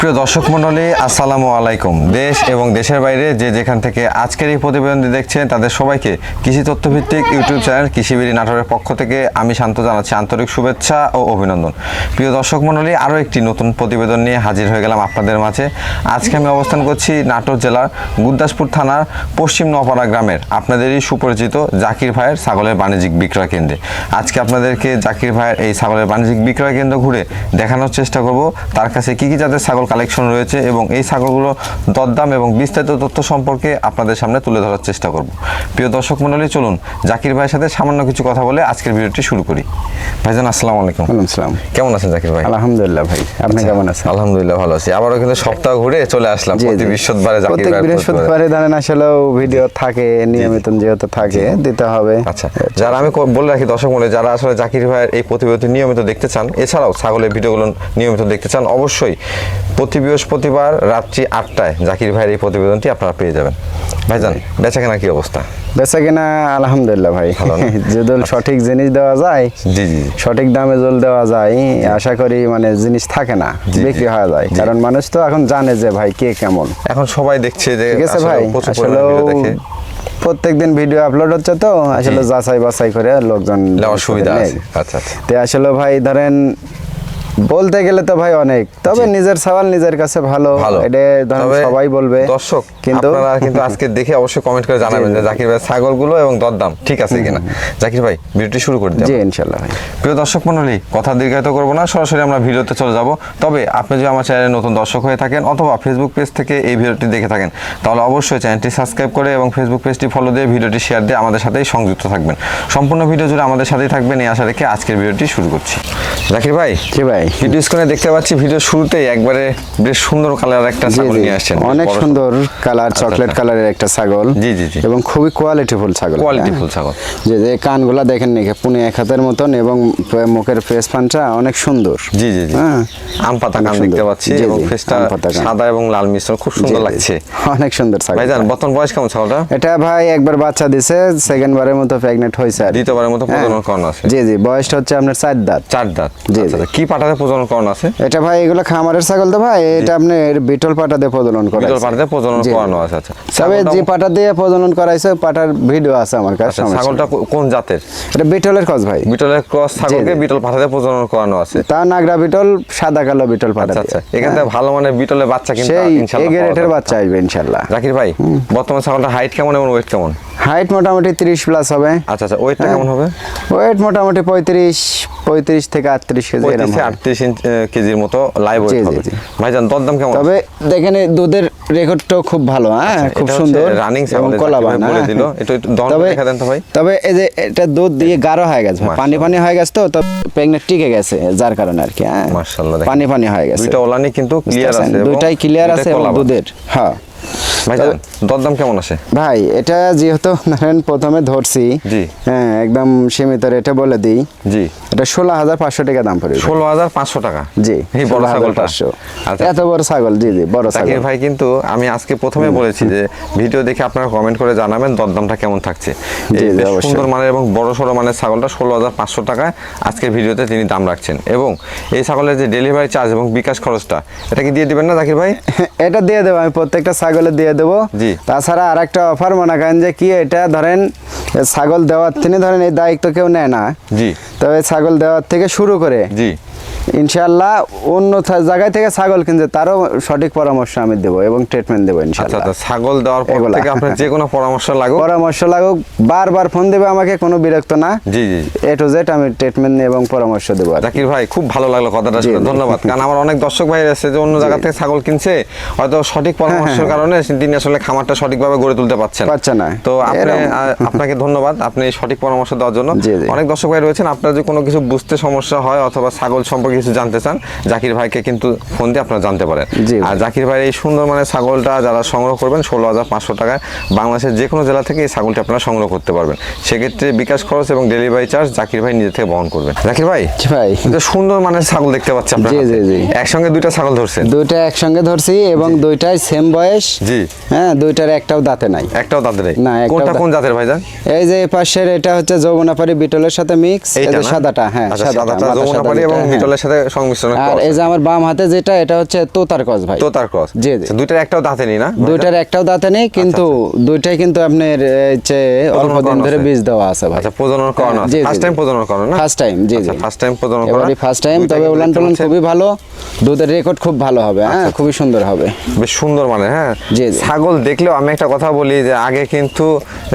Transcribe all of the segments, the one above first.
সুপ্রিয় দর্শক মণ্ডলী, আসসালামু আলাইকুম। দেশ এবং দেশের বাইরে যে যেখান থেকে আজকের এই প্রতিবেদনটি দেখছেন, তাদের সবাইকে কৃষি তথ্যভিত্তিক ইউটিউব চ্যানেল কৃষিবিড়ি নাটোরের পক্ষ থেকে আমি শান্ত জানাচ্ছি আন্তরিক শুভেচ্ছা ও অভিনন্দন। প্রিয় দর্শক মণ্ডলী, আরও একটি নতুন প্রতিবেদন নিয়ে হাজির হয়ে গেলাম আপনাদের মাঝে। আজকে আমি অবস্থান করছি নাটোর জেলার গুরদাসপুর থানার পশ্চিম নপাড়া গ্রামের আপনাদেরই সুপরিচিত জাকির ভাইয়ের ছাগলের বাণিজ্যিক বিক্রয় কেন্দ্রে। আজকে আপনাদেরকে জাকির ভাইয়ের এই ছাগলের বাণিজ্যিক বিক্রয় কেন্দ্র ঘুরে দেখানোর চেষ্টা করব। তার কাছে কী কী জাতের ছাগল কালেকশন রয়েছে এবং এই ছাগলগুলো দরদাম এবং বিস্তারিত তথ্য সম্পর্কে আপনাদের সামনে তুলে ধরার চেষ্টা করব। প্রিয় দর্শক মণ্ডলী চলুন জাকির ভাইয়ের সাথে সামান্য কিছু কথা বলে আজকের ভিডিওটি শুরু করি। ভাইজান আসসালামু আলাইকুম। ওয়ালাইকুম সালাম কেমন আছেন জাকির ভাই? আলহামদুলিল্লাহ ভাই আপনি কেমন আছেন? আলহামদুলিল্লাহ ভালো আছি। আবারও কিন্তু সপ্তাহ ঘুরে চলে আসলাম প্রতি। বৃহস্পতিবারে জাকির প্রতিবেদন। বৃহস্পতিবারে ধরেন আসলেও ভিডিও থাকে নিয়মিত যেহেতু থাকে দিতে হবে। আচ্ছা যারা আমি বলে রাখি দর্শক মনে যারা আসলে জাকির ভাইয়ের এই প্রতিবেদন নিয়মিত দেখতে চান এছাড়াও ছাগলের ভিডিওগুলো নিয়মিত দেখতে চান অবশ্যই প্রতি বৃহস্পতিবার রাত্রি আটটায় জাকির ভাইয়ের এই প্রতিবেদনটি আপনারা পেয়ে যাবেন। ভাইজান বেচা কেনা কি অবস্থা? বেচা কিনা আলহামদুলিল্লাহ ভাই। না? যদি সঠিক জিনিস দেওয়া যায় জি জি সঠিক দামে জল দেওয়া যায় আশা করি মানে জিনিস থাকে না। বিক্রি হয়ে যায়। কারণ মানুষ তো এখন জানে যে ভাই কে কেমন। এখন সবাই দেখছে যে ঠিক আছে ভাই আসলে প্রত্যেকদিন ভিডিও আপলোড হচ্ছে তো আসলে যাচাই বাছাই করে লোকজন সুবিধা আছে। আচ্ছা আচ্ছা। তে আসলে ভাই ধরেন বলতে গেলে তো ভাই অনেক। তবে নিজের সওয়াল নিজের কাছে ভালো। এটা ধরেন সবাই বলবে। দর্শক কিন্তু আপনারা কিন্তু আজকে দেখে অবশ্যই কমেন্ট করে জানাবেন যে জাকির ভাই ছাগলগুলো এবং দরদাম ঠিক আছে কিনা। জাকির ভাই ভিডিওটি শুরু করে দিন জি ইনশাল্লাহ ভাই। প্রিয় দর্শক মণ্ডলী কথা দীর্ঘায়িত করব না সরাসরি আমরা ভিডিওতে চলে যাব। তবে আপনি যদি আমার চ্যানেলে নতুন দর্শক হয়ে থাকেন অথবা ফেসবুক পেজ থেকে এই ভিডিওটি দেখে থাকেন তাহলে অবশ্যই চ্যানেলটি সাবস্ক্রাইব করে এবং ফেসবুক পেজটি ফলো দিয়ে ভিডিওটি শেয়ার দিয়ে আমাদের সাথেই সংযুক্ত থাকবেন। সম্পূর্ণ ভিডিও জুড়ে আমাদের সাথেই থাকবেন এই আশা রেখে আজকের ভিডিওটি শুরু করছি। জাকির ভাই জি ভাই। ভিডিও স্ক্রিনে দেখতে পাচ্ছি ভিডিও শুরুতেই একবারে বেশ সুন্দর কালার একটা ছাগল নিয়ে আসছেন। অনেক সুন্দর কালার চকলেট। কালারের একটা ছাগল। জি, জি, জি। এবং খুবই কোয়ালিটিফুল ছাগল। কোয়ালিটি হ্যাঁ। ছাগল। যে যে কানগুলা দেখেন নাকি পুনে এক হাতের মতন এবং মুখের ফেস পানটা অনেক সুন্দর। জি জি জি। হ্যাঁ। আম পাতা কান দেখতে পাচ্ছি জি, এবং ফেসটা সাদা এবং লাল মিশ্রণ খুব সুন্দর লাগছে। অনেক সুন্দর ছাগল। ভাইজান বর্তমান বয়স কেমন ছাগলটা? এটা ভাই একবার বাচ্চা দিছে সেকেন্ড বারের মতো প্রেগনেন্ট হয়েছে আর দ্বিতীয়বারের মতো হ্যাঁ। প্রজনন করানো আছে। জি জি বয়সটা হচ্ছে আপনার চার দাঁত। চার দাঁত। জি, আচ্ছা, আচ্ছা। কি পাটাতে প্রজনন করানো আছে। এটা ভাই এগুলো খামারের ছাগল তো ভাই এটা আপনি বিটল পাটা দিয়ে প্রজনন করা বিটল পাটাতে প্রজনন জি, জি। করানো আছে আচ্ছা। তবে ছাগলটা- যে পাটা দিয়ে প্রজনন করাইছে পাটার ভিডিও আছে আমার কাছে আচ্ছা, ছাগলটা কোন জাতের? এটা বিটলের কস ভাই। বিটলের ক্রস ছাগলকে। বিটল পাটাতে প্রজনন করানো আছে। তা নাগরা বিটল সাদা কালো বিটল পাটা আচ্ছা আচ্ছা। এখান থেকে ভালো মানের বিটলের বাচ্চা কিন্তু ইনশাআল্লাহ এ পাওয়া গ্রেটের বাচ্চা আসবে ইনশাল্লাহ জাকির ভাই বর্তমান ছাগলটা হাইট কেমন এবং ওয়েট কেমন? হাইট মোটামুটি তিরিশ প্লাস হবে। আচ্ছা আচ্ছা ওয়েটটা হ্যাঁ। কেমন হবে? ওয়েট মোটামুটি পঁয়ত্রিশ পঁয়ত্রিশ থেকে আটত্রিশ কেজি এরকম পঁয়ত্রিশ হবে। আটত্রিশ কেজির মতো লাইভ ওয়েট হবে। ভাইজান দরদাম কেমন? তবে দেখেন এই দুধের রেকর্ডটাও খুব ভালো হ্যাঁ খুব সুন্দর রানিং এবং কলাবান বলে হ্যাঁ। দিল। একটু একটু দহন দেখা দেন তো ভাই। তবে এই যে এটা দুধ দিয়ে গাঢ় হয়ে গেছে পানি পানি হয়ে গেছে তো তো প্রেগনেন্ট টিকে গেছে যার কারণে আর কি হ্যাঁ। মাশাআল্লাহ, পানি পানি হয়ে গেছে। দুইটা ওলানি কিন্তু ক্লিয়ার আছে দুইটাই ক্লিয়ার আছে এবং দুধের হ্যাঁ। দরদাম কেমন আছে? ভাই এটা যেহেতু ধরেন প্রথমে ধরছি জি। হ্যাঁ একদম সীমিত রেটে বলে দিই। জি। এটা ষোলো হাজার পাঁচশো টাকা দাম পড়বে ষোলো হাজার পাঁচশো টাকা? জি এই বড় 16,500 ছাগলটা। আচ্ছা। এত বড় ছাগল জি জি বড় ছাগল। ভাই কিন্তু আমি আজকে প্রথমে বলেছি যে ভিডিও দেখে আপনারা কমেন্ট করে জানাবেন দরদামটা কেমন থাকছে। সুন্দর মানের এবং বড় সড়ো মানের ছাগলটা ষোলো হাজার পাঁচশো টাকায় আজকের ভিডিওতে তিনি দাম রাখছেন। এবং এই ছাগলের যে ডেলিভারি চার্জ এবং বিকাশ খরচটা এটা কি দিয়ে দিবেন না জাকির ভাই? এটা দিয়ে দেবো আমি প্রত্যেকটা ছাগলে দিয়ে দেবো। তাছাড়া আর একটা অফার মনে করেন যে কি এটা ধরেন ছাগল দেওয়ার থেকে ধরেন এই দায়িত্ব কেউ নেয় না। তবে ছাগল দেওয়ার থেকে শুরু করে জি। ইনশাল্লাহ অন্য জায়গায় থেকে ছাগল কিনছে তারও সঠিক পরামর্শ আমি দেবো এবং ট্রিটমেন্ট দেবো আচ্ছা ইনশাল্লাহ আচ্ছা ছাগল দেওয়ার পর থেকে আপনার যে কোনো পরামর্শ লাগুক। পরামর্শ লাগুক বারবার ফোন দেবে আমাকে কোনো বিরক্ত না। জি জি। এ টু জেড আমি ট্রিটমেন্ট এবং পরামর্শ দেবো জাকির ভাই খুব ভালো লাগল কথাটা শুনে। ধন্যবাদ। কারণ আমার অনেক দর্শক ভাই আছে যে অন্য জায়গা থেকে ছাগল কিনছে হয়তো সঠিক পরামর্শের কারণে তিনি আসলে খামারটা সঠিকভাবে গড়ে তুলতে পারছেন। পারছে না। তো আপনি আপনাকে ধন্যবাদ আপনি সঠিক পরামর্শ দেওয়ার জন্য। অনেক দর্শক ভাই রয়েছেন আপনার যদি কোনো কিছু বুঝতে সমস্যা হয় অথবা ছাগল সম্পর্কে কিছু জানতে চান জাকির ভাইকে কিন্তু ফোন দিয়ে আপনারা জানতে পারেন। আর জাকির ভাইয়ের এই সুন্দর মানে ছাগলটা যারা সংগ্রহ করবেন ষোলো হাজার পাঁচশো টাকায় বাংলাদেশের যে কোনো জেলা থেকে এই ছাগলটি আপনারা সংগ্রহ করতে পারবেন। সেক্ষেত্রে বিকাশ খরচ এবং ডেলিভারি চার্জ জাকির ভাই নিজে থেকে বহন করবেন। জাকির ভাই ভাই। এটা সুন্দর মানের ছাগল দেখতে পাচ্ছি আপনার জি, জি, জি। একসঙ্গে দুইটা ছাগল ধরছেন? দুইটা একসঙ্গে ধরছি এবং দুইটাই সেম বয়স। জি। হ্যাঁ দুইটার একটাও দাঁতে নাই। একটাও দাঁতে নেই? না, কোনটা কোন জাতের ভাইজান? এই যে পাশের এটা হচ্ছে যৌবনাপাড়ি বিটলের সাথে মিক্স এই যে সাদাটা হ্যাঁ আচ্ছা, সাদাটা, যমুনাপাড়ি এবং হ্যাঁ। বিটলের সাথে সংমিশ্রণ আর এই যে আমার বাম হাতে যেটা এটা হচ্ছে তোতার কস ভাই। তো তার ক্রস জি, জি। দুইটার একটাও দাঁতে নেই না? দুইটার একটাও দাঁতে নেই কিন্তু দুইটাই কিন্তু আপনার যে অল্প দিন ধরে বীজ দেওয়া আছে ভাই। আচ্ছা প্রজনন করানো হ্যাঁ, জি, ফার্স্ট টাইম প্রজনন করানো না? ফার্স্ট টাইম জি জি। আচ্ছা ফার্স্ট টাইম প্রজনন করা এবারই ফার্স্ট টাইম তবে উলান টুলান খুবই ভালো। দুধের রেকর্ড খুব ভালো হবে হ্যাঁ খুবই সুন্দর হবে। বেশ সুন্দর মানে হ্যাঁ। ছাগল দেখলেও আমি একটা কথা বলি যে আগে কিন্তু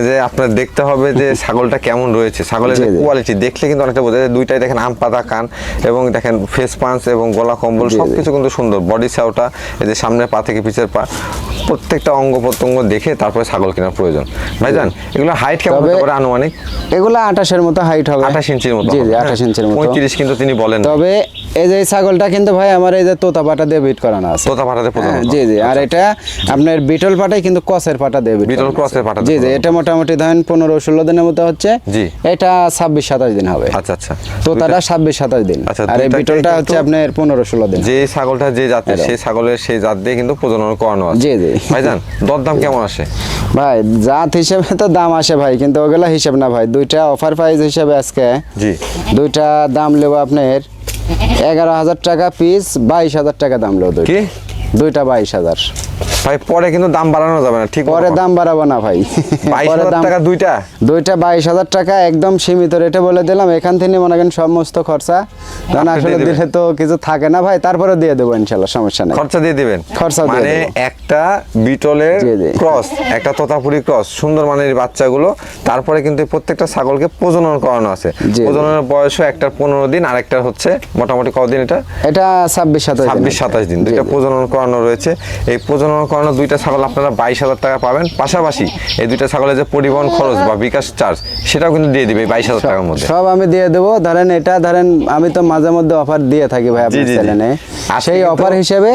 যে আপনার দেখতে হবে যে ছাগলটা কেমন রয়েছে। ছাগলের। কোয়ালিটি দেখলে কিন্তু অনেকটা বোঝা যায়। দুইটাই দেখেন আম পাতা কান এবং দেখেন ফেস পাঞ্চ এবং গলা কম্বল। সবকিছু কিন্তু সুন্দর। বডি সাউটা এই যে সামনের পা থেকে পিছের পা প্রত্যেকটা অঙ্গ প্রত্যঙ্গ দেখে তারপরে ছাগল কেনার প্রয়োজন। ভাইজান এগুলো হাইট কেমন হতে পারে আনুমানিক? এগুলো আঠাশের মতো হাইট হবে। আঠাশ ইঞ্চির মতো জি জি? আঠাশ ইঞ্চির মতো। পঁয়ত্রিশ কিন্তু তিনি বলেন তবে এই যে ছাগলটা কিন্তু ভাই আমার এই যে তোতা পাটা দিয়ে বিট করানো আছে। তোতা পাঠাতে প্রজনন হ্যাঁ, জি জি আর এটা আপনার বিটল পাটাই কিন্তু কসের পাটা দিয়ে বিট বিটল। ক্রসের পাটা জি জি এটা মোটামুটি ধরেন পনেরো ষোলো দিনের মতো হচ্ছে। জি। এটা ছাব্বিশ সাতাশ দিন হবে। আচ্ছা আচ্ছা। তোতাটা ছাব্বিশ সাতাশ দিন। আচ্ছা, আর এই দুইটাকে বিটলটা হচ্ছে আপনার পনেরো ষোলো দিন। যে ছাগলটা যে জাতের। সেই ছাগলের সেই জাত দিয়ে কিন্তু প্রজনন করানো আছে। জি, জি। ভাইজান দরদাম কেমন আসে? ভাই জাত হিসেবে তো দাম আসে ভাই কিন্তু ওগুলা হিসেব না ভাই। দুইটা অফার প্রাইস হিসেবে আজকে জি। দুইটা দাম নেব আপনার এগারো হাজার টাকা পিস বাইশ হাজার টাকা দাম নেব দুইটা। দুইটা বাইশ হাজার। ভাই পরে কিন্তু দাম বাড়ানো যাবে না ঠিক পরে দাম বাড়াবো না ভাই। পরে দাম টাকা দুইটা? দুইটা বাইশ হাজার টাকা একদম সীমিত রেটে বলে দিলাম। এখান থেকে মনে করেন সমস্ত খরচা। কারণ আসলে দিলে তো কিছু থাকে না ভাই তারপরে দিয়ে দেবো ইনশাল্লাহ সমস্যা নেই। খরচা দিয়ে দিবেন? খরচা মানে একটা বিটলের। ক্রস একটা তোতাপুরি ক্রস সুন্দর মানের বাচ্চাগুলো তারপরে কিন্তু প্রত্যেকটা ছাগলকে প্রজনন করানো আছে। প্রজননের বয়সও একটা পনেরো দিন আর একটা হচ্ছে মোটামুটি কদিন এটা? এটা ছাব্বিশ সাতাশ ছাব্বিশ সাতাশ দিন দুইটা প্রজনন করানো রয়েছে। এই প্রজনন করানো দুইটা ছাগল আপনারা বাইশ হাজার টাকা পাবেন। পাশাপাশি এই দুইটা ছাগলের যে পরিবহন খরচ বা বিকাশ চার্জ সেটাও কিন্তু দিয়ে দিবে বাইশ হাজার টাকার মধ্যে। সব আমি দিয়ে দেবো। ধরেন এটা ধরেন আমি তো মাঝে মধ্যে অফার দিয়ে থাকি ভাই আপনার। চ্যানেলে সেই অফার হিসেবে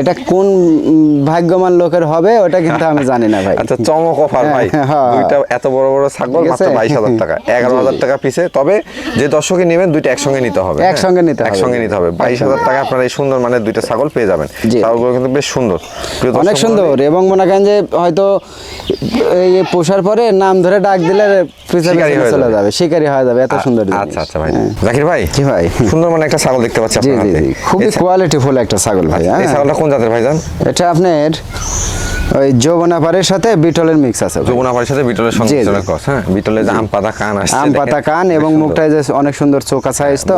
এটা কোন উম, ভাগ্যবান লোকের হবে ওটা কিন্তু আমি জানি না ভাই। আচ্ছা চমক অফার ভাই। হ্যাঁ, হ্যাঁ। দুইটা এত বড় বড় ছাগল মাত্র বাইশ হাজার টাকা এগারো হাজার টাকা পিছে তবে যে দর্শকে নেবেন দুইটা একসঙ্গে নিতে হবে। হ্যাঁ? একসঙ্গে নিতে হবে। একসঙ্গে নিতে হবে। বাইশ হাজার টাকা আপনারা এই সুন্দর মানে দুইটা ছাগল পেয়ে যাবেন। ছাগলগুলো কিন্তু বেশ সুন্দর। অনেক সুন্দর এবং মনে করেন যে হয়তো এই পোষার পরে নাম ধরে ডাক দিলে পিছনে চলে যাবে। শিকারি হয়ে যাবে। এত সুন্দর আচ্ছা আচ্ছা ভাই। হ্যাঁ। জাকির ভাই জি ভাই। সুন্দর মানে একটা ছাগল দেখতে পাচ্ছি আপনার খুবই কোয়ালিটি ফুল কোয়ালিটিফুল একটা ছাগল ভাই এই হ্যাঁ। ছাগলটা কোন জাতের ভাই জান এটা আপনার ওই যৌবনাপাড়ের সাথে বিটলের মিক্স আছে ভাই। যমুনাপাড়ির সাথে বিটলের জি, জি। হ্যাঁ? বিটলের যে আম পাতা কান আসছে আম পাতা কান এবং। মুখটায় যে অনেক সুন্দর চোখা সাইজ তো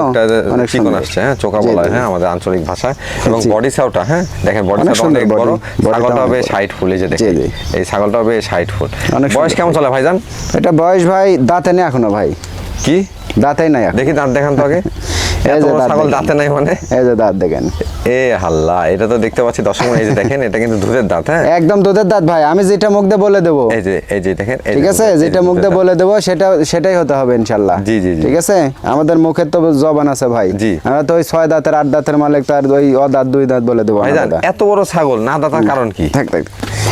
অনেক চিকন সুন্দর। আসছে হ্যাঁ? চোখা বলা হ্যাঁ আমাদের আঞ্চলিক ভাষায়। এবং বডি সাউটা হ্যাঁ? দেখেন বডি সাউটা অনেক বড়। ছাগলটা হবে বড়। ষাট ফুল এই যে দেখেন। এই ছাগলটা হবে ষাট ফুল অনেক বয়স কেমন চলে ভাইজান? এটা বয়স ভাই দাঁতে নেই এখনও ভাই। কি? দাঁতেই নাই দেখি দাঁত দেখান তো আগে। এই এত যে বড় দাঁত ছাগল দাঁতে নাই মানে? এই যে দাঁত দেখেন। এ হাল্লা এটা তো দেখতে পাচ্ছি দর্শক এই যে দেখেন এটা কিন্তু দুধের দাঁত হ্যাঁ? একদম দুধের দাঁত ভাই আমি যেটা মুখ দিয়ে বলে দেবো। এই যে এই যে দেখেন ঠিক আছে? দুধের- এই যে যেটা মুখ দিয়ে বলে দেবো সেটা সেটাই হতে হবে ইনশাল্লাহ। জি, জি, জি। ঠিক আছে? আমাদের মুখের তো জবান আছে ভাই। জি। আমরা তো ওই ছয় দাঁতের আট দাঁতের মালিক তো আর ওই অ দাঁত দুই দাঁত বলে দেবো এত বড় ছাগল না দাঁতার কারণ কি? থাক থাক।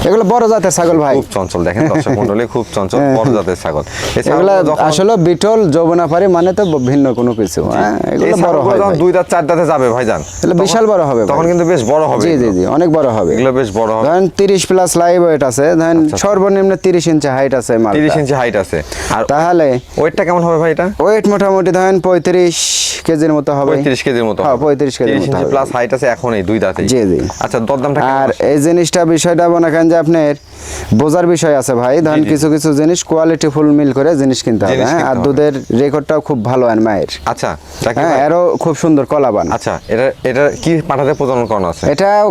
এগুলো বড় জাতের ছাগল ভাই। খুব চঞ্চল দেখেন দর্শক মন্ডলী খুব চঞ্চল বড় জাতের ছাগল। এগুলা আসলে বিটল যৌবনাপারি মানে তো ভিন্ন কোনো কিছু হ্যাঁ? এগুলো বড় হয় দুই দাঁত চার দাঁতে যাবে ভাইজান তাহলে বিশাল বড় হবে তখন কিন্তু বেশ বড় হবে জি জি জি অনেক বড় হবে। এগুলো বেশ বড় হবে। ধরেন তিরিশ প্লাস লাইভ ওয়েট আছে ধরেন সর্বনিম্ন তিরিশ ইঞ্চি হাইট আছে মাল তিরিশ ইঞ্চি হাইট আছে। আর তাহলে ওয়েটটা কেমন হবে ভাই এটা? ওয়েট মোটামুটি ধরেন পঁয়ত্রিশ কেজির মতো হবে। পঁয়ত্রিশ কেজির মতো হ্যাঁ, 35 কেজির মতো হবে। প্লাস হাইট আছে দুই দাঁতে। জি, জি। আচ্ছা দরদামটা আর এই জিনিসটা বিষয়টা মনে করেন যে আপনার বোঝার বিষয় আছে ভাই। ধরেন কিছু কিছু জিনিস কোয়ালিটি ফুল মিল করে জিনিস কিনতে হবে হ্যাঁ? আর দুধের রেকর্ডটাও খুব ভালো আর মায়ের। আচ্ছা হ্যাঁ এরও খুব সুন্দর কলাবান আচ্ছা এটা এটা কি পাঠাতে প্রজনন করানো আছে?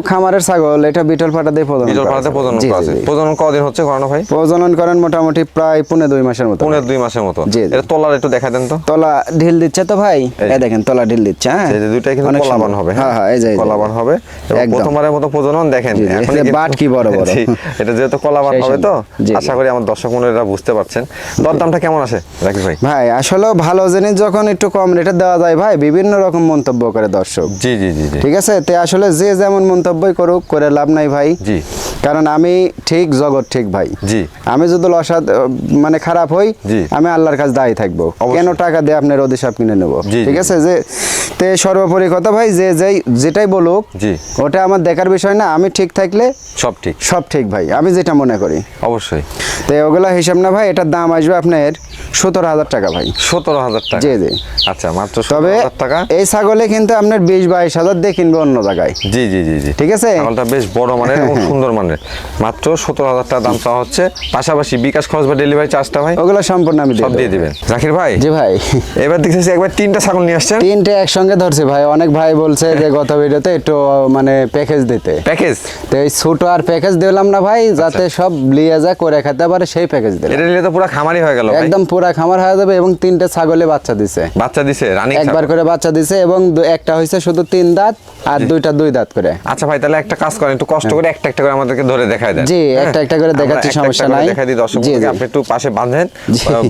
খামারের ছাগল এটা বিটল দিয়ে প্রজনন করা পাঠাতে প্রজনন করা আছে। প্রজনন কদিন হচ্ছে করানো ভাই? প্রজনন করেন মোটামুটি প্রায় পুনে দুই মাসের মতো। পনেরো দুই মাসের মতো। এটা তোলার একটু দেখা দেন তো। তলা ঢিল দিচ্ছে তো ভাই দেখেন তলা ঢিল দিচ্ছে হ্যাঁ? এই যে কিন্তু অনেক কলাবান হবে হ্যাঁ? হ্যাঁ এই যে কলাবান হবে। এবং প্রথমবারের মতো প্রজনন দেখেন। এই বাট কি বড় বড়। এটা যেহেতু কলাবান হবে তো। আশা করি আমার দর্শক মন্ডলীরা বুঝতে পারছেন। দরদামটা কেমন আসে রাকিব ভাই? ভাই আসলে ভালো জিনিস যখন একটু কম রেটে দেওয়া যায় ভাই বিভিন্ন রকম মন্তব্য করে দর্শক। জি জি জি ঠিক আছে? তে আসলে যে যেমন মন্তব্যই করুক করে লাভ নাই ভাই। জি। কারণ আমি ঠিক জগৎ ঠিক ভাই। জি। আমি যদি অসাদ মানে খারাপ হই। আমি আল্লাহর কাছে দায়ী থাকব। কেন টাকা দিয়ে আপনার অধিশাপ কিনে নেব? ঠিক জি, আছে যে তে সর্বোপরি কথা ভাই যে যেই যেটাই বলুক জি। ওটা আমার দেখার বিষয় না আমি ঠিক থাকলে সব ঠিক। সব ঠিক ভাই আমি যেটা মনে করি। অবশ্যই। তো ওগুলা হিসাব না ভাই এটার দাম আসবে আপনার সতেরো হাজার টাকা ভাই। সতেরো হাজার টাকা? জি, জি। আচ্ছা মাত্র তবে টাকা? এই ছাগলে কিন্তু আপনার বিশ বাইশ হাজার দিয়ে কিনবে অন্য জায়গায়। জি জি জি জি। ঠিক আছে? ছাগলটা বেশ বড় মানের এবং সুন্দর মানের। মাত্র সতেরো হাজার টাকা দাম চাওয়া হচ্ছে। পাশাপাশি বিকাশ খরচ বা ডেলিভারি চার্জটা ভাই? ওগুলো সম্পূর্ণ আমি সব দিয়ে দিবেন। জাকির ভাই? জি ভাই। এবার দেখতেছি একবার তিনটা ছাগল নিয়ে আসছেন। তিনটে একসঙ্গে ধরছে ভাই। অনেক ভাই বলছে যে গত ভিডিওতে একটু মানে প্যাকেজ দিতে। প্যাকেজ তো এই ছোট আর প্যাকেজ দিলাম না ভাই যাতে সব লিয়ে যা করে খেতে পারে সেই প্যাকেজ দিলাম। এটা নিলে তো পুরো খামারি হয়ে গেল একদম পুরা খামার হয়ে যাবে এবং তিনটা ছাগলে বাচ্চা দিছে। বাচ্চা দিছে রানী একবার করে বাচ্চা দিছে এবং একটা হয়েছে শুধু তিন দাঁত আর দুইটা দুই দাঁত করে। আচ্ছা ভাই তাহলে একটা কাজ করেন একটু কষ্ট করে একটা একটা করে আমাদেরকে ধরে দেখায় দেন। জি, হ্যাঁ? একটা একটা করে দেখাচ্ছি, সমস্যা নাই। দেখাই দিই দর্শক জি, জি। আপনি একটু পাশে বাঁধেন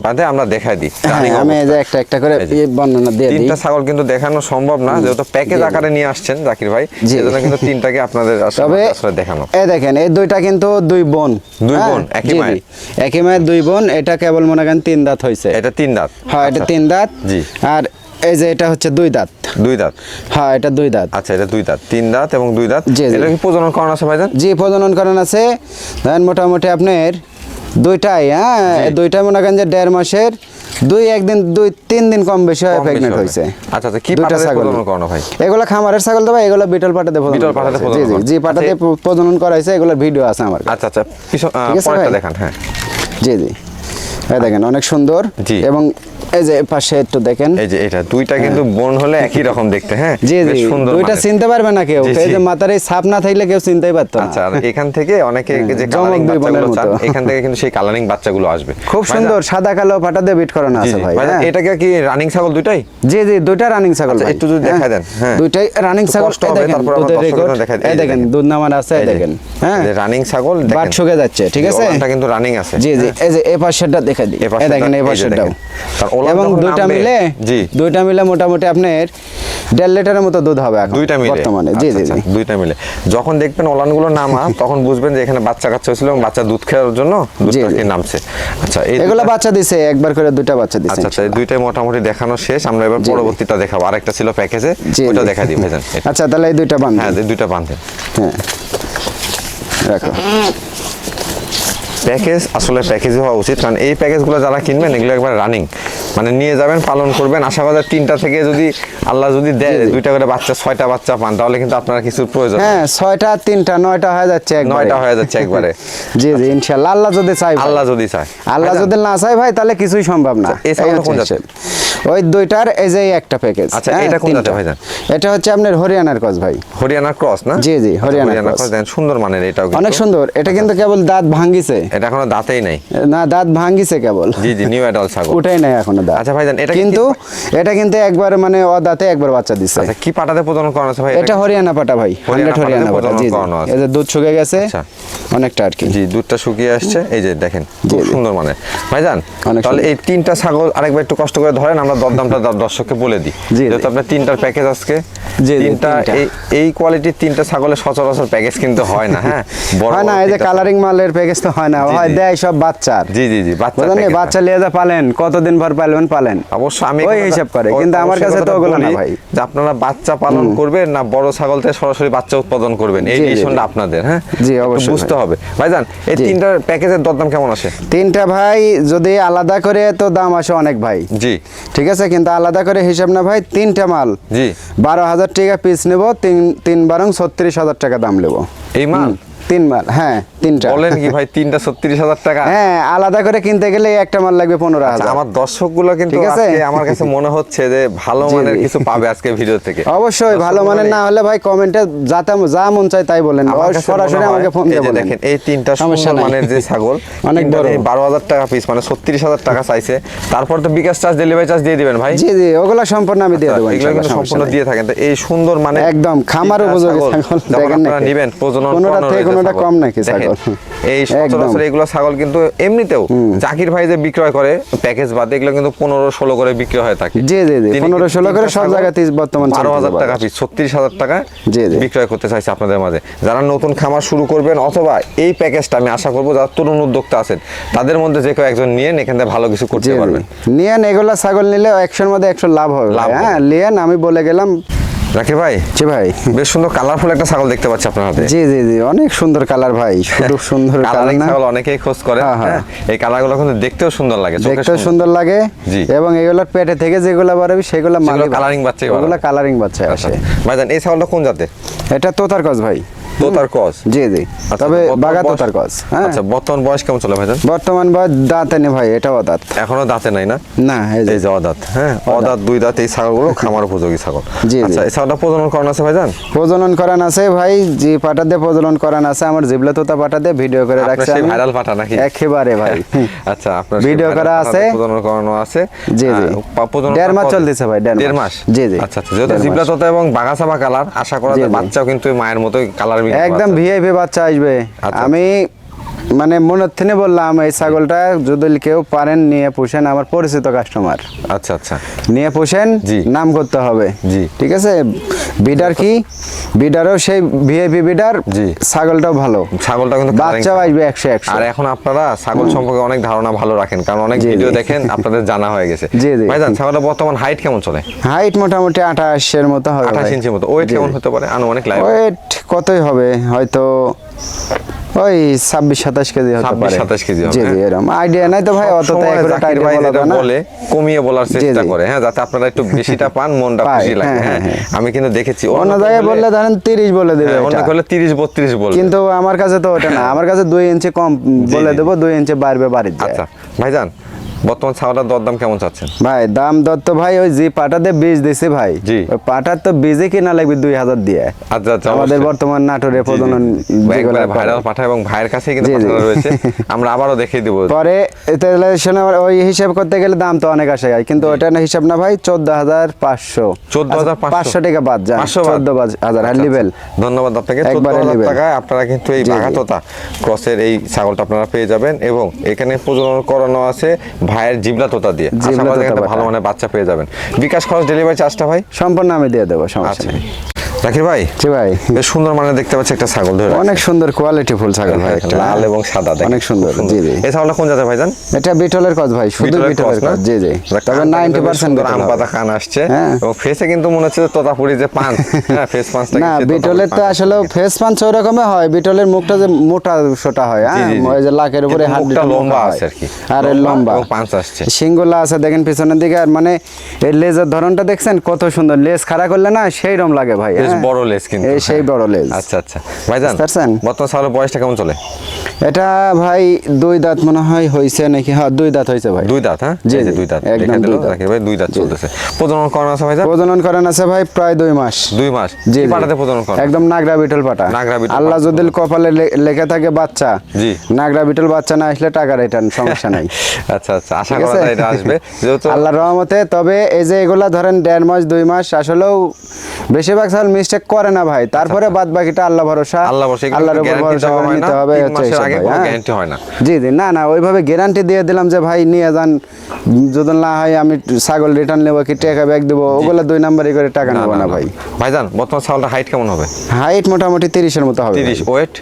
বাঁধে আমরা দেখাই দিই। হ্যাঁ, আমি এই যে একটা একটা করে বর্ণনা দিয়ে দিই। তিনটা ছাগল কিন্তু দেখানো সম্ভব না যেহেতু প্যাকেজ আকারে নিয়ে আসছেন জাকির ভাই। সেজন্য কিন্তু তিনটাকে আপনাদের আসলে দেখানো। এই দেখেন এই দুইটা কিন্তু দুই বোন। দুই হ্যাঁ? বোন, একই। মায়ের। একই মায়ের দুই বোন এটা কেবল মনে করেন তিন দাঁত হয়েছে এটা তিন দাঁত। হ্যাঁ এটা আচ্ছা, তিন দাঁত। জি। আর এই যে এটা হচ্ছে দুই দাঁত। দুই দাঁত? হ্যাঁ এটা দুই দাঁত। আচ্ছা এটা দুই দাঁত। তিন দাঁত এবং দুই দাঁত। এটা কি প্রজনন করানো আছে ভাইজান? জি প্রজনন করেন আছে। ধরেন মোটামুটি আপনার দুইটাই হ্যাঁ? দুইটাই মনে করেন যে দেড় মাসের দুই একদিন দুই তিন দিন কম বেশি হয় প্রেগনেন্ট হয়েছে। আচ্ছা, আচ্ছা, কি দুইটা ছাগল। ভাই? এগুলো খামারের ছাগল দেবা এগুলো বিটল পাটাতে বিটল। প্রজনন জি জি জি পাটাতে আচ্ছা, প্রজনন করা হয়েছে এগুলোর ভিডিও আছে আমার আচ্ছা আচ্ছা পরেরটা দেখান হ্যাঁ। জি জি। এই দেখেন অনেক সুন্দর। এবং এই যে পাশে একটু দেখেন। এই যে এটা দুইটা কিন্তু বোন হলে একই রকম দেখতে হ্যাঁ? জি জি। সুন্দর দুইটা চিনতে পারবে না কেউ। এই যে মাথার এই ছাপ না থাকলে কেউ চিনতেই পারতো না। আচ্ছা এখান থেকে অনেকে যে কালারিং বাচ্চাগুলো চান এখান থেকে কিন্তু সেই কালারিং বাচ্চাগুলো আসবে। খুব সুন্দর সাদা কালো পাটা দিয়ে বিট করানো আছে ভাই হ্যাঁ। কি রানিং ছাগল দুইটাই? জি জি দুইটা রানিং ছাগল আচ্ছা, একটু যদি হ্যাঁ। দেখায় দেন, হ্যাঁ। দুইটাই রানিং ছাগল। দেখেন দুধের রেকর্ড এই দেখেন দেখেন। দুধ নামান আছে দেখেন। হ্যাঁ। রানিং ছাগল বাট শুকে যাচ্ছে ঠিক আছে? ওলানটা কিন্তু রানিং আছে জি জি এই যে এই পাশেরটা দেখা দিই। এই দেখেন এই পাশেরটাও। দেখেন। এবং দুইটা মিলে জি। দুইটা মিলে মোটামুটি আপনার দেড় লিটারের মতো দুধ হবে এখন দুইটা মিলে। বর্তমানে। জি আচ্ছা, জি আচ্ছা, জি। দুইটা মিলে। যখন দেখবেন ওলানগুলো নামা তখন বুঝবেন যে এখানে বাচ্চা কাচ্চা হয়েছিল এবং বাচ্চা দুধ খাওয়ার জন্য দুধটা জি। কি নামছে। আচ্ছা এগুলো বাচ্চা দিছে একবার করে দুইটা বাচ্চা দিছে আচ্ছা আচ্ছা দুইটাই মোটামুটি দেখানো শেষ। আমরা এবার। পরবর্তীটা দেখাবো। আরেকটা ছিল প্যাকেজে জি, ওইটা দেখা দিই ভাইজান। আচ্ছা তাহলে এই দুইটা বান্ধব হ্যাঁ দুইটা বাঁধেন হ্যাঁ। রাখো। প্যাকেজ আসলে প্যাকেজ হওয়া উচিত। কারণ এই প্যাকেজগুলো যারা কিনবেন এগুলো একবার রানিং। মানে নিয়ে যাবেন পালন করবেন। আশা করা তিনটা থেকে যদি আল্লাহ যদি দেয়। দুইটা করে বাচ্চা ছয়টা বাচ্চা পান তাহলে কিন্তু আপনার কিছু প্রয়োজন হ্যাঁ ছয়টা তিনটা নয়টা হয়ে যাচ্ছে। নয়টা হয়ে যাচ্ছে একবারে। জি জি ইনশাল্লাহ আল্লাহ যদি চাই আল্লাহ যদি চায়। আল্লাহ যদি না চাই ভাই তাহলে কিছুই সম্ভব না। আচ্ছা, এই ছাগলটা কোন জাতের? ওই দুইটার এই যে একটা প্যাকেজ আচ্ছা, এটা কোন জাতের ভাইজান? এটা হচ্ছে আপনার হরিয়ানার কস ভাই। হরিয়ানার ক্রস না? জি, জি, হরিয়ানার হরিয়ানা হরিয়ানা ক্রস দেন সুন্দর মানের এটাও। অনেক সুন্দর। এটা কিন্তু কেবল দাঁত ভাঙ্গিছে। এটা এখনও দাঁতেই নাই? না দাঁত ভাঙ্গিছে কেবল। জি জি নিউ অ্যাডাল্ট ছাগল। উঠাই নাই এখনও দাঁত আচ্ছা ভাইজান, এটা কিন্তু এটা কিন্তু একবার মানে একবার বাচ্চা দিচ্ছে আচ্ছা কি পাটাতে প্রদান করানো আছে ভাই? এটা হরিয়ানা পাটা ভাই হান্ড্রেড পাটাতে হরিয়ানা পাটা জি। এই যে দুধ শুকে গেছে আচ্ছা। অনেকটা আর কি। জি দুধটা শুকিয়ে আসছে। এই যে দেখেন খুব সুন্দর মানে। ভাইজান তাহলে এই তিনটা ছাগল আরেকবার একটু কষ্ট করে ধরেন আমরা দরদামটা দর্শককে বলে দিই। যেহেতু আপনার তিনটার প্যাকেজ আজকে তিনটা। এই কোয়ালিটির তিনটা ছাগলের সচরাচর প্যাকেজ কিন্তু হয় না হ্যাঁ? হয় না এই যে কালারিং মালের প্যাকেজ তো হয় না হয়। দেয় সব বাচ্চার। জি জি জি বাচ্চা বাচ্চা লিয়ে যা পালেন কতদিন ভর পালবেন পালেন। অবশ্য আমি ওই হিসাব করে, কিন্তু আমার কাছে তো ওগুলো না ভাই। যে আপনারা বাচ্চা পালন করবেন না বড় ছাগল থেকে সরাসরি বাচ্চা উৎপাদন করবেন। এই ডিসিশনটা আপনাদের হ্যাঁ? জি, অবশ্যই বুঝতে ভাই। হবে। ভাইজান এই জি। তিনটার প্যাকেজের দরদাম কেমন আসে? তিনটা ভাই যদি আলাদা করে তো দাম আসে অনেক ভাই। জি। ঠিক আছে? কিন্তু আলাদা করে হিসাব না ভাই তিনটা মাল। জি। বারো হাজার টাকা পিস নেব তিন তিন বারং ছত্রিশ হাজার টাকা দাম নেব। এই মাল? তিন মাল হ্যাঁ তিনটা। বলেন কি ভাই তিনটা ছত্রিশ হাজার টাকা? হ্যাঁ আলাদা করে কিনতে গেলে একটা মাল লাগবে পনেরো আচ্ছা, হাজার। আমার দর্শকগুলো কিন্তু আমার কাছে মনে হচ্ছে যে ভালো মানের কিছু পাবে আজকে ভিডিও থেকে। অবশ্যই ভালো মানের না হলে ভাই কমেন্টে যাতে যা মন চায় তাই বলেন। সরাসরি আমাকে ফোন দিয়ে বলেন। দেখেন এই তিনটা সমস্যা মানের যে ছাগল অনেক বড়। বারো হাজার টাকা পিস মানে ছত্রিশ হাজার টাকা চাইছে। তারপর তো বিকাশ চার্জ ডেলিভারি চার্জ দিয়ে দিবেন ভাই। জি জি ওগুলো সম্পূর্ণ আমি দিয়ে দেবো এগুলো কিন্তু সম্পূর্ণ দিয়ে থাকেন। তো এই সুন্দর মানে একদম খামার উপযোগী ছাগল দেখেন নিবেন প্রজনন থেকে ছাগল। কম নাকি ছাগল? এই। সচরাচর এগুলো ছাগল কিন্তু এমনিতেও জাকির ভাই যে বিক্রয় করে প্যাকেজ বাদ এগুলো কিন্তু পনেরো ষোলো করে হয়ে থাকে জি, জি, জি, 15 16 করে সব ছাগল জায়গাতেই বর্তমান বারো হাজার টাকা। পিস ছত্রিশ হাজার টাকা জি, জি। বিক্রয় করতে চাইছে আপনাদের মাঝে যারা নতুন খামার শুরু করবেন অথবা এই প্যাকেজটা আমি আশা করব যারা তরুণ উদ্যোক্তা আছেন তাদের মধ্যে যে কেউ একজন নিয়ে এখান থেকে ভালো কিছু করতে পারবেন নিয়েন এগুলা ছাগল নিলে একশোর মধ্যে একশো লাভ হবে লাভ হ্যাঁ লিয়েন আমি বলে গেলাম রাকিব ভাই? জি ভাই। বেশ সুন্দর কালারফুল একটা ছাগল দেখতে পাচ্ছি আপনার হাতে। জি জি জি অনেক সুন্দর কালার ভাই। খুব সুন্দর কালার না? ছাগল অনেকেই খোঁজ করে হ্যাঁ, হ্যাঁ। হ্যাঁ। এই কালারগুলো কিন্তু দেখতেও সুন্দর লাগে দেখতেও সুন্দর। লাগে। জি। এবং এগুলোর পেটে থেকে যেগুলো বাড়াবি সেগুলো কালারিং বাচ্চা এগুলো কালারিং বাচ্চা আসে আসে। ভাইজান এই ছাগলটা কোন জাতের? এটা তোতার কস ভাই। তোতার ক্রস জি জি। আচ্ছা, তবে বাগা তোতার কস হ্যাঁ। আচ্ছা বর্তমান বয়স কেমন চলে ভাইজান? বর্তমান বয়স দাঁতে নেই ভাই এটাও দাঁত। এখনও দাঁতে নাই না? না এই যে। অদাঁত হ্যাঁ অদাঁত। দুই দাঁত এই ছাগলগুলো খামার উপযোগী ছাগল। জি। আচ্ছা এই ছাগলটা প্রজনন করানো আছে ভাইজান? প্রজনন করান আছে ভাই জি পাটা দিয়ে প্রজনন করান আছে আমার জিবলা তোতা পাটা দিয়ে ভিডিও করে রাখছে আমি। ভাইরাল পাঠা নাকি? একেবারে ভাই। আচ্ছা আপনার ভিডিও করা আছে। প্রজনন করানো আছে। জি, জি। প্রজনন দেড় মাস চলতেছে ভাই, দেড় মাস। জি, জি। আচ্ছা আচ্ছা যেহেতু জিবলা তোতা এবং বাগাসাবা কালার আশা করা যায়। বাচ্চাও কিন্তু মায়ের মতোই কালার একদম ভিআইপি বাচ্চা আসবে আচ্ছা। আমি মানে মনের থেকে বললাম এই ছাগলটা যদি কেউ পারেন নিয়ে পুষেন আমার পরিচিত কাস্টমার আচ্ছা আচ্ছা। নিয়ে পোষেন। নাম করতে হবে। জি। ঠিক আছে? বিডার কি? বিডারও সেই ভিআইপি বিডার জি। ছাগলটাও ভালো। ছাগলটা কিন্তু বাচ্চাও আসবে একশো একশো। আর এখন আপনারা ছাগল সম্পর্কে অনেক ধারণা ভালো রাখেন কারণ অনেক ভিডিও দেখেন আপনাদের জানা হয়ে গেছে। জি, জি। ভাইজান ছাগলটা বর্তমান হাইট কেমন চলে? হাইট মোটামুটি আঠাশের মতো হবে আঠাশ ভাই। ইঞ্চির মতো। ওয়েট কেমন হতে পারে? আনুমানিক লাইভ ওয়েট কতই হবে? হয়তো ওই ছাব্বিশ সাতাশ কেজি হতে পারে। 27 কেজি জি জি হ্যাঁ। এরকম আইডিয়া নাই তো ভাই অত জাকির ভাই যেটা বলে কমিয়ে বলার চেষ্টা করে হ্যাঁ যাতে আপনারা একটু বেশিটা পান মনটা খুশি লাগে হ্যাঁ, হ্যাঁ। আমি কিন্তু দেখেছি অন্য জায়গায় বললে ধরেন তিরিশ বলে দেবে অন্য। করলে তিরিশ বত্রিশ বলবে কিন্তু আমার কাছে তো ওটা না। আমার কাছে দুই ইঞ্চি কম বলে। দেবো দুই ইঞ্চি বাড়বে বাড়ির আচ্ছা ভাইজান বর্তমান ছাগলটার দরদাম কেমন চাচ্ছেন? ভাই দাম দত্ত ভাই ওই যে পাটাতে বীজ দিছে ভাই। জি। পাটার তো বীজে কিনা লাগবে দুই হাজার দিয়ে। আচ্ছা আচ্ছা আমাদের বর্তমান নাটোরে। প্রজনন ভাইরাল পাঠা এবং ভাইয়ের কাছে কিন্তু। রয়েছে। আমরা আবারও দেখিয়ে দিব। পরে তাহলে শোনো, ওই হিসাব করতে গেলে দাম তো অনেক আসে যায় কিন্তু ওটা না হিসাব না ভাই চোদ্দ হাজার পাঁচশো। 14,500 পাঁচশো। টাকা বাদ যান 500 বাদ? চোদ্দ হাজার আচ্ছা, লেভেল আচ্ছা। ধন্যবাদ আপনাকে। চোদ্দ হাজার টাকায় আপনারা কিন্তু এই। বাঘাতোতা ক্রসের এই ছাগলটা আপনারা পেয়ে যাবেন এবং এখানে প্রজনন করানো আছে। ভাইয়ের জিবলা তোতা দিয়ে জিবলা তোতা একটা ভালো মানের বাচ্চা পেয়ে যাবেন। বিকাশ খরচ ডেলিভারি চার্জটা ভাই? সম্পূর্ণ আমি দিয়ে দেবো সমস্যা আচ্ছা। নেই। জাকির ভাই? জি ভাই। বেশ সুন্দর মানে দেখতে পাচ্ছি একটা ছাগল ধরে অনেক সুন্দর কোয়ালিটি ফুল ছাগল ভাই একটা। লাল এবং সাদা অনেক সুন্দর, জি, জি। এই ছাগলটা কোন জাতের ভাইজান এটা বিটলের কজ ভাই শুধু বিটলের কজ জি জি। তবে কানটা নাইনটি কিন্তু বেশ পার্সেন্ট আম পাতা কান আসছে। হ্যাঁ। এবং ফেসে কিন্তু মনে হচ্ছে যে তোতাপুরি যে পাঁচ হ্যাঁ ফেস পাঁচটা না বিটলের তো আসলে ফেস পাঞ্চ ওই রকমের হয়। বিটলের মুখটা যে মোটা সোটা হয়? হ্যাঁ। ওই যে লাকের উপরে মুখটা লম্বা আছে আর কি। আর লম্বা সিংগুলা আছে দেখেন পিছনের দিকে আর মানে এই লেজের ধরনটা দেখছেন কত সুন্দর। লেজ খাড়া করলে না সেই রকম লাগে ভাই হ্যাঁ। বড় লেজ কিন্তু সেই বড় লেজ। আচ্ছা আচ্ছা। ভাইজান পারছেন? বর্তমান ছাগলের বয়সটা কেমন চলে? এটা ভাই দুই দাঁত মনে হয় হয়েছে নাকি? হ্যাঁ দুই দাঁত হয়েছে ভাই। দুই দাঁত হ্যাঁ? জি, দুই দাঁত একদম দুই দাঁত। ভাই দুই দাঁত চলতেছে। প্রজনন করানো আছে ভাইজান? প্রজনন করান আছে ভাই প্রায় দুই মাস। দুই মাস? জি। পাঠাতে প্রজনন করানো? একদম নাগরা বিটল পাটা। নাগরা বিটল আল্লাহ। যদি কপালে লেখা থাকে বাচ্চা জি। নাগরা বিটল বাচ্চা না আসলে টাকা রিটার্ন সমস্যা নাই। আচ্ছা। আচ্ছা আশা করা যায় এটা আসবে। যেহেতু আল্লাহর রহমতে তবে এই যে এগুলা ধরেন দেড় মাস দুই মাস আসলেও বেশিরভাগ সাল মিস্টেক করে না ভাই। তারপরে বাদ বাকিটা আল্লাহ ভরসা আচ্ছা, আল্লাহ বসে আল্লাহর উপর গ্যারান্টি ভরসা নিতে হবে হচ্ছে আগে? গ্যারান্টি হয়। না। জি জি না না ওইভাবে গ্যারান্টি দিয়ে দিলাম যে ভাই নিয়ে যান। যদি না হয় আমি ছাগল রিটার্ন নেব কি টাকা ব্যাগ দেবো ওগুলো দুই নাম্বারই করে টাকা নেব না। ভাই। ভাইজান বর্তমান ছাগলটা হাইট কেমন হবে? হাইট মোটামুটি তিরিশের মতো হবে তিরিশ ওয়েট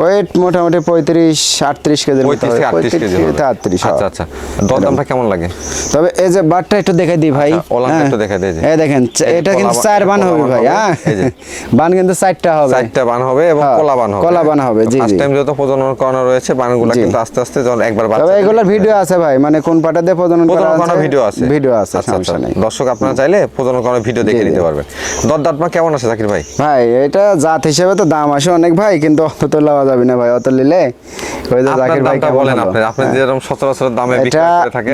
ওয়েট মোটামুটি পঁয়ত্রিশ আটত্রিশ কেজির মতো পঁয়ত্রিশ আটত্রিশ আচ্ছা আচ্ছা। দরদামটা কেমন লাগে? তবে এই যে বাটটা একটু দেখাই দিই ভাই। আচ্ছা, ওলানটা হ্যাঁ। একটু দেখাই দিই এই দেখেন চা- এই যে এটা কিন্তু চার বান হবে ভাই হ্যাঁ। বান কিন্তু চারটা হবে। চারটা বান হবে এবং হ্যাঁ, কলা বান হবে। কলা বান হবে, জি, জি। টাইম যেহেতু প্রজনন করানো রয়েছে বানগুলো কিন্তু আস্তে আস্তে যখন একবার তবে এগুলোর ভিডিও আছে ভাই মানে কোন পাটা দিয়ে প্রজনন করা আছে? ভিডিও আছে। ভিডিও আছে। সমস্যা নেই। দর্শক আপনারা চাইলে প্রজনন করানো ভিডিও দেখে। নিতে পারবেন। দর কেমন আছে জাকির ভাই? ভাই এটা জাত হিসেবে তো দাম আসে অনেক ভাই কিন্তু অত তো লওয়া যাবে না ভাই অত নিলে। ওই যে জাকির ভাই দামটা কেমন বলেন আপনি। আপনি। যেরকম সচরাচর দামে এটা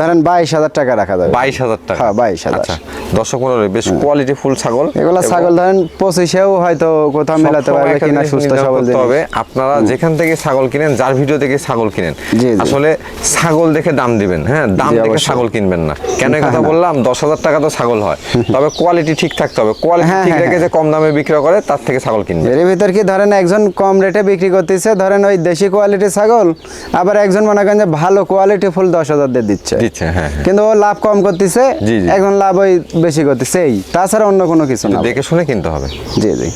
ধরেন বাইশ হাজার টাকা রাখা যাবে। বাইশ হাজার টাকা। হ্যাঁ, 22,000 আচ্ছা দর্শক বেশ কোয়ালিটি ফুল ছাগল। এগুলা ছাগল ধরেন ধরেন পঁচিশেও হয়তো কোথাও মেলাতে পারবে কিনা সুস্থ সবল করতে আপনারা যেখান থেকে ছাগল কিনেন যার ভিডিও থেকে ছাগল কিনেন। আসলে ছাগল দেখে দাম দিবেন হ্যাঁ? দাম দেখে ছাগল কিনবেন না। কেন কথা বললাম? দশ হাজার টাকা তো ছাগল হয়। তবে কোয়ালিটি ঠিক থাকতে হবে। কোয়ালিটি হ্যাঁ, ঠিক হ্যাঁ, রেখে যে কম দামে বিক্রি করে তার থেকে ছাগল কিনবে। এর ভিতর কি ধরেন একজন কম রেটে বিক্রি করতেছে ধরেন ওই দেশি কোয়ালিটির ছাগল আবার একজন মনে করেন যে ভালো কোয়ালিটি ফুল দশ হাজার দিয়ে দিচ্ছে। হ্যাঁ হ্যাঁ। কিন্তু ও লাভ কম করতেছে। এখন লাভ ওই বেশি করতেছে এই। তাছাড়া অন্য কোনো কিছু না। দেখে শুনে কিনতে হবে। জি জি।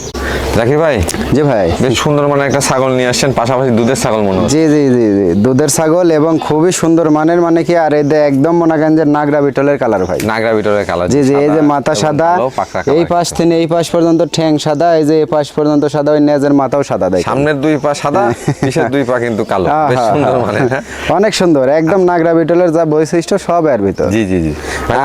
জাকির ভাই? জি ভাই। বেশ সুন্দর মানে একটা ছাগল নিয়ে আসছেন পাশাপাশি দুধের ছাগল মনে জি জি জি জি। দুধের ছাগল এবং খুবই সুন্দর মানের মানে কি আর এদের একদম মনে করেন যে নাগরা বিটলের কালার ভাই। নাগরা ভিতরে কালার জি জি এই যে মাথা সাদা এই পাশ থেকে এই পাশ পর্যন্ত ঠ্যাং সাদা এই যে এই পাশ পর্যন্ত সাদা ওই নেজের মাথাও সাদা দেখেন। সামনের দুই পা সাদা পিছের দুই পা কিন্তু কালো। বেশ সুন্দর। মানে অনেক সুন্দর একদম নাগরা বিটলের যা বৈশিষ্ট্য সব এর ভিতর। জি জি জি।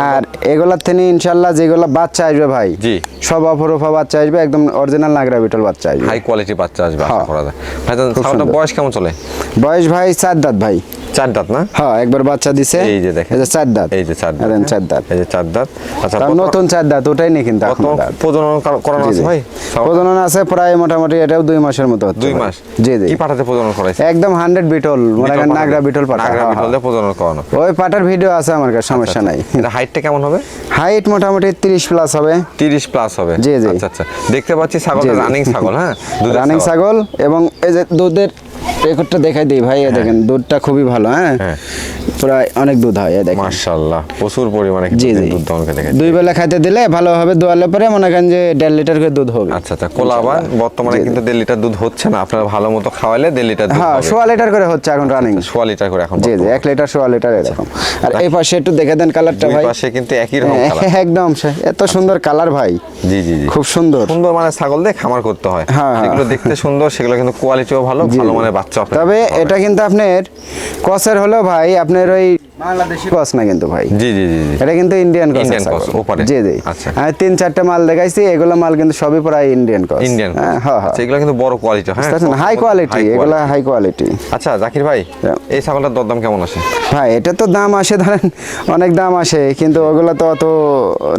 আর এগুলার থেকে ইনশাল্লাহ যেগুলা বাচ্চা আসবে ভাই জি। সব অপরূপা বাচ্চা আসবে একদম অরিজিনাল নাগরা বিটল বাচ্চা আসবে হাই কোয়ালিটি বাচ্চা আসবে আশা। করা যায় ভাই তাহলে। বয়স কেমন চলে বয়স ভাই চার ভাই চার দাঁত না? হ্যাঁ একবার বাচ্চা দিছে। এই যে দেখেন। এই যে চার দাঁত। এই যে চার দাঁত। হ্যাঁ? চার দাঁত। এই যে চার দাঁত। আচ্ছা নতুন চার দাঁত ওটাই নেই কিন্তু প্রজনন করানো আছে ভাই? ছাগল? প্রজনন আছে প্রায় মোটামুটি এটাও দুই মাসের মতো হচ্ছে দুই মাস? জি জি। কি পাঠাতে প্রজনন করাইছে? একদম হান্ড্রেড বিটল মনে নাগরা বিটল পাঠা নাগরা হ্যাঁ, বিটল দিয়ে প্রজনন করানো। হ্যাঁ। ওই পাটার ভিডিও আছে আমার কাছে সমস্যা নাই। এটা হাইটটা কেমন হবে? হাইট মোটামুটি তিরিশ প্লাস হবে। তিরিশ প্লাস হবে। জি, জি। আচ্ছা আচ্ছা। দেখতে পাচ্ছি জি। রানিং ছাগল হ্যাঁ? রানিং ছাগল এবং এই যে দুধের রেকর্ডটা দেখাই দিই ভাই এই দেখেন দুধটা খুবই ভালো হ্যাঁ? হ্যাঁ। প্রায় অনেক দুধ হয় দেখেন। মাশাআল্লাহ প্রচুর পরিমাণে জি জি। দুধ দহন খেতে দুই। বেলা খাইতে দিলে ভালোভাবে দোয়ালে পরে মনে করেন যে দেড় লিটার করে দুধ হবে। আচ্ছা আচ্ছা কোলাবান বর্তমানে। কিন্তু দেড় লিটার দুধ হচ্ছে না আপনারা ভালো মতো খাওয়াইলে দেড় লিটার দুধ হ্যাঁ। সোয়া লিটার করে হচ্ছে এখন রানিং সোয়া লিটার করে এখন জি জি এক লিটার সোয়া লিটার এরকম আর এই পাশে একটু দেখে দেন কালারটা ভাই। পাশে কিন্তু একই রকম কালার একদম সে- এত সুন্দর কালার ভাই। জি জি জি। খুব সুন্দর। সুন্দর মানে ছাগল দিয়ে খামার করতে হয়। হ্যাঁ, হ্যাঁ। যেগুলো দেখতে সুন্দর সেগুলো কিন্তু কোয়ালিটিও ভালো ভালো মানে বাচ্চা তবে। এটা কিন্তু আপনার কসের হলো ভাই আপনার ওই বাংলাদেশি কস না কিন্তু ভাই? জি জি জি জি। এটা কিন্তু ইন্ডিয়ান কস Indian cos, ওপারে। জি জি। আচ্ছা। আমি তিন চারটা মাল দেখাইছি এগুলো মাল কিন্তু সবই প্রায় ইন্ডিয়ান কস ইন্ডিয়ান হ্যাঁ হ্যাঁ আচ্ছা এগুলো কিন্তু বড় কোয়ালিটি হ্যাঁ? হাই কোয়ালিটি এগুলো হাই কোয়ালিটি আচ্ছা জাকির ভাই হ্যাঁ। এই ছাগলটার দরদাম কেমন আছে? ভাই এটা তো দাম আসে ধরেন অনেক দাম আসে কিন্তু ওগুলো তো অত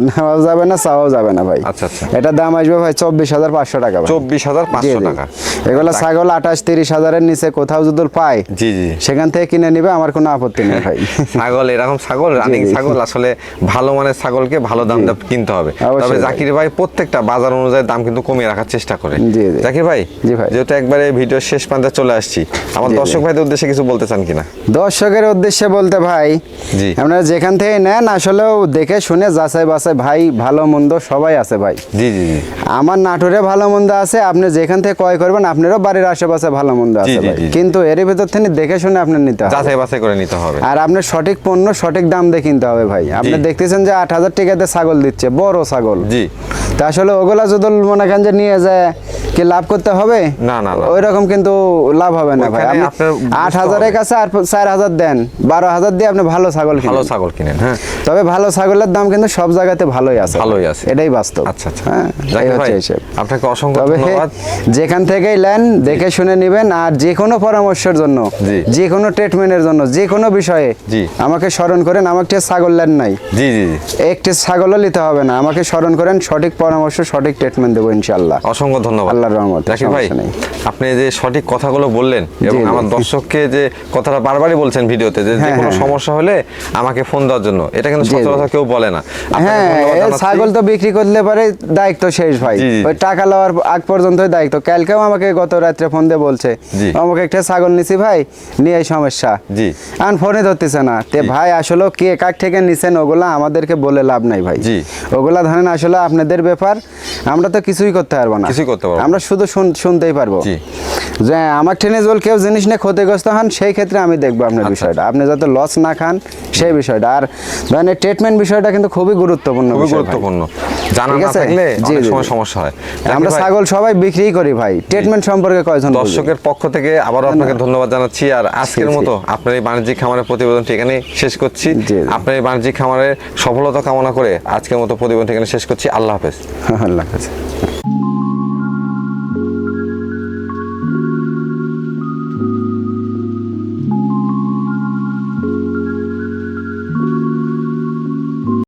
নেওয়া যাবে না চাওয়াও যাবে না ভাই। আচ্ছা, আচ্ছা। এটা দাম আসবে ভাই চব্বিশ হাজার পাঁচশো টাকা চব্বিশ হাজার পাঁচশো টাকা। এগুলো ছাগল আঠাশ তিরিশ হাজারের নিচে কোথাও যদি পায় জি জি। সেখান থেকে কিনে নিবে আমার কোনো আপত্তি নেই ভাই। ছাগল এরকম ছাগল রানিং ছাগল আসলে ভালো মানের ছাগলকে ভালো দাম কিনতে হবে। তবে জাকির ভাই প্রত্যেকটা বাজার অনুযায়ী দাম কিন্তু কমিয়ে রাখার চেষ্টা করে। জাকির ভাই জি ভাই। যেহেতু একবারে ভিডিও শেষ প্রান্তে চলে আসছি আমার। দর্শক ভাইদের উদ্দেশ্যে কিছু বলতে চান কিনা? দর্শকের উদ্দেশ্যে বলতে ভাই জি। আপনারা যেখান থেকে নেন আসলেও দেখে শুনে যাচাই বাছাই ভাই ভালো মন্দ সবাই আছে ভাই। জি জি জি। আমার নাটোরে ভালো মন্দ আছে আপনি যেখান থেকে ক্রয় করবেন আপনারও বাড়ির আশেপাশে ভালো মন্দ আছে। কিন্তু এর ভিতর থেকে দেখে শুনে আপনার নিতে হবে। যাচাই বাছাই করে নিতে হবে। আর আপনার সঠিক পণ্য সঠিক দাম দিয়ে কিনতে হবে ভাই। আপনি দেখতেছেন যে আট হাজার টাকাতে ছাগল দিচ্ছে বড় ছাগল। জি। তা আসলে ওগুলা যদি মনে করেন যে নিয়ে যায় কি লাভ করতে হবে? না, না। ওই রকম কিন্তু লাভ হবে না ভাই। আপনি আট হাজারের কাছে আর চার হাজার দেন বারো হাজার দিয়ে আপনি ভালো ছাগল ভালো ছাগল কিনেন হ্যাঁ। তবে ভালো ছাগলের দাম কিন্তু সব জায়গাতে ভালোই আছে। ভালোই আছে। এটাই বাস্তব। আচ্ছা আচ্ছা। হ্যাঁ আপনাকে অসংখ্য ধন্যবাদ। যেখান থেকেই নেন দেখে শুনে নেবেন আর যে কোনো পরামর্শের জন্য। যে কোনো ট্রিটমেন্টের জন্য যে কোনো বিষয়ে জি। আমাকে স্মরণ করেন আমাকে ছাগল নেন নাই। জি জি একটি ছাগলও নিতে হবে না। আমাকে স্মরণ করেন সঠিক পরামর্শ সঠিক ট্রিটমেন্ট দেবো ইনশাল্লাহ অসংখ্য ধন্যবাদ। আল্লাহর রহমতে, জাকির ভাই আপনি যে সঠিক কথাগুলো বললেন এবং আমার দর্শককে যে কথাটা বারবারই বলছেন ভিডিওতে যে হ্যাঁ, কোনো হ্যাঁ। সমস্যা হলে আমাকে ফোন দেওয়ার জন্য এটা কিন্তু। সচরাচর কেউ বলে না। হ্যাঁ। ছাগল তো বিক্রি করলে পারে দায়িত্ব শেষ ভাই। ওই টাকা লওয়ার আগ পর্যন্তই দায়িত্ব। কালকেও আমাকে গত রাত্রে ফোন দিয়ে বলছে আমাকে একটা ছাগল নিছি ভাই নিয়ে এই সমস্যা। জি। আর ফোনে ধরতেছে না। তে ভাই আসলে কে কাক থেকে নিছেন ওগুলা আমাদেরকে বলে লাভ নাই ভাই। জি। ওগুলা ধরেন আসলে আপনাদের ব্যাপার আমরা তো কিছুই করতে পারব না। কিছুই করতে পারব আমরা শুধু শুন- শুনতেই পারব। জি। যে আমার ট্রেনে জল কেউ জিনিস নিয়ে ক্ষতিগ্রস্ত হন সেই ক্ষেত্রে আমি দেখব আপনার আচ্ছা। বিষয়টা। আপনি যাতে লস না খান সেই বিষয়টা। আর ধরেন ট্রিটমেন্ট বিষয়টা কিন্তু খুবই গুরুত্বপূর্ণ খুবই গুরুত্বপূর্ণ। জানা না থাকলে অনেক সময় সমস্যা হয়। আমরা ছাগল সবাই বিক্রি করি ভাই। ট্রিটমেন্ট সম্পর্কে কয়জন দর্শকের পক্ষ থেকে আবারও আপনাকে ধন্যবাদ। জানাচ্ছি। আর আজকের। মতো আপনার এই বাণিজ্যিক খামারের প্রতিবেদনটি এখানে শেষ করছি। আপনার এই বাণিজ্যিক খামারের সফলতা কামনা করে আজকের মতো প্রতিবেদনটি এখানে শেষ করছি। আল্লাহ হাফেজ। আল্লাহ হাফেজ।